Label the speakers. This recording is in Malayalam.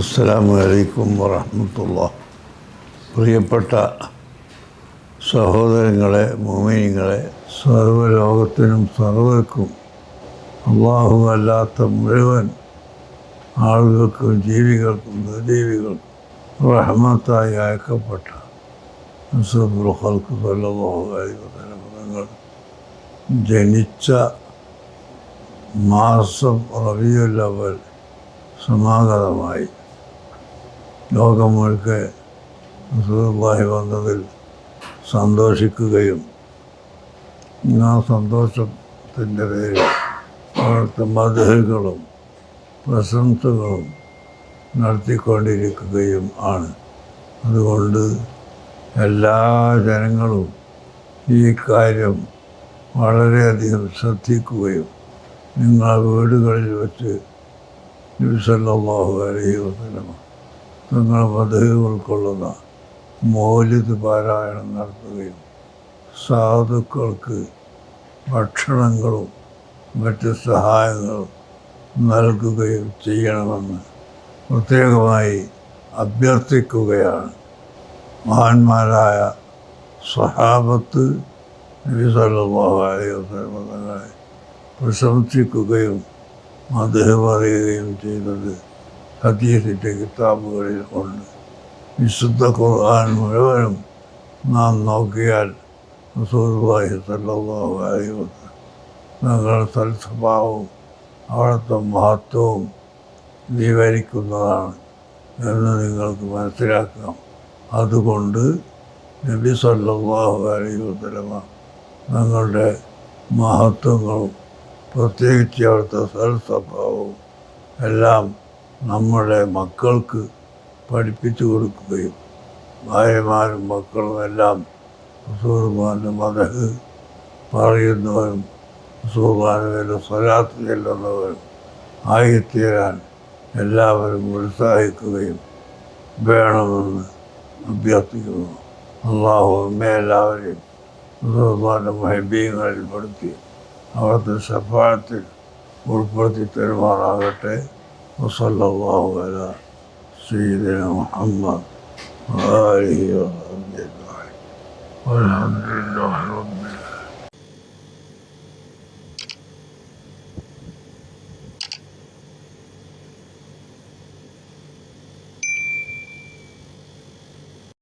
Speaker 1: അസ്സലാമു അലൈക്കും വറഹമത്തുള്ള. പ്രിയപ്പെട്ട സഹോദരങ്ങളെ മോമിനിങ്ങളെ സർവലോകത്തിനും സർവർക്കും അള്ളാഹു അല്ലാത്ത മുഴുവൻ ആളുകൾക്കും ജീവികൾക്കും നിർജീവികൾക്കും റഹ്മത്തായി അയക്കപ്പെട്ട അസഫുൽ ഹൽക്ക് സല്ലല്ലാഹു അലൈഹി വസല്ലം ജനിച്ച മാസം റവിയുള്ളവർ സമാഗതമായി. ലോകം മുഴുക്കെ റസൂലുള്ളാഹി വന്നതിൽ സന്തോഷിക്കുകയും ആ സന്തോഷത്തിന്റെ പേരിൽ അവിടുത്തെ മധുരകളും പ്രശംസകളും നടത്തിക്കൊണ്ടിരിക്കുകയും ആണ്. അതുകൊണ്ട് എല്ലാ ജനങ്ങളും ഈ കാര്യം വളരെയധികം ശ്രദ്ധിക്കുകയും നിങ്ങളുടെ വീടുകളിൽ വെച്ച് നബിസല്ലാഹു അലൈഹി വസല്ലമ തങ്ങൾ പദവി ഉൾക്കൊള്ളുന്ന മോലിത് പാരായണം നടത്തുകയും സാധുക്കൾക്ക് ഭക്ഷണങ്ങളും മറ്റ് സഹായങ്ങളും നൽകുകയും ചെയ്യണമെന്ന് പ്രത്യേകമായി അഭ്യർത്ഥിക്കുകയാണ്. മഹാന്മാരായ സഹാബത്ത് നബി അലൈഹി പ്രശംസിക്കുകയും അദ്ദേഹം പറയുകയും ചെയ്തത് ഹദീസിന്റെ കിതാബുകളിൽ ഉണ്ട് വിശുദ്ധ ഖുർആൻ മുഴുവനും നാം നോക്കിയാൽ റസൂലുള്ളാഹി സ്വല്ലല്ലാഹു അലൈഹി വസല്ലം തങ്ങളുടെ സൽസ്വഭാവവും അവിടുത്തെ മഹത്വവും വിവരിക്കുന്നതാണ് എന്ന് നിങ്ങൾക്ക് മനസ്സിലാക്കാം. അതുകൊണ്ട് നബി സല്ലാഹു അലൈഹി ഞങ്ങളുടെ മഹത്വങ്ങളും പ്രത്യേകിച്ച് അവിടുത്തെ സൽസ്വഭാവവും എല്ലാം നമ്മുടെ മക്കൾക്ക് പഠിപ്പിച്ചു കൊടുക്കുകയും ഭാര്യമാരും മക്കളും എല്ലാം റസൂർമാന്റെ മതഹ് പറയുന്നവരും റസൂർമാനുവേല സ്വലാത്ത് ചെല്ലുന്നവരും ആയിത്തീരാൻ എല്ലാവരും ഉത്സാഹിക്കുകയും വേണമെന്ന് അഭ്യർത്ഥിക്കുന്നു. അള്ളാഹു നമ്മെ എല്ലാവരെയും റസൂർമാന്റെ മഹബീങ്ങളിൽ പെടുത്തി അവിടുത്തെ സഫായത്തിൽ ഉൾപ്പെടുത്തി തരുമാറാകട്ടെ. وصلى الله على سيدنا محمد وآله وصحبه أجمعين. والحمد لله رب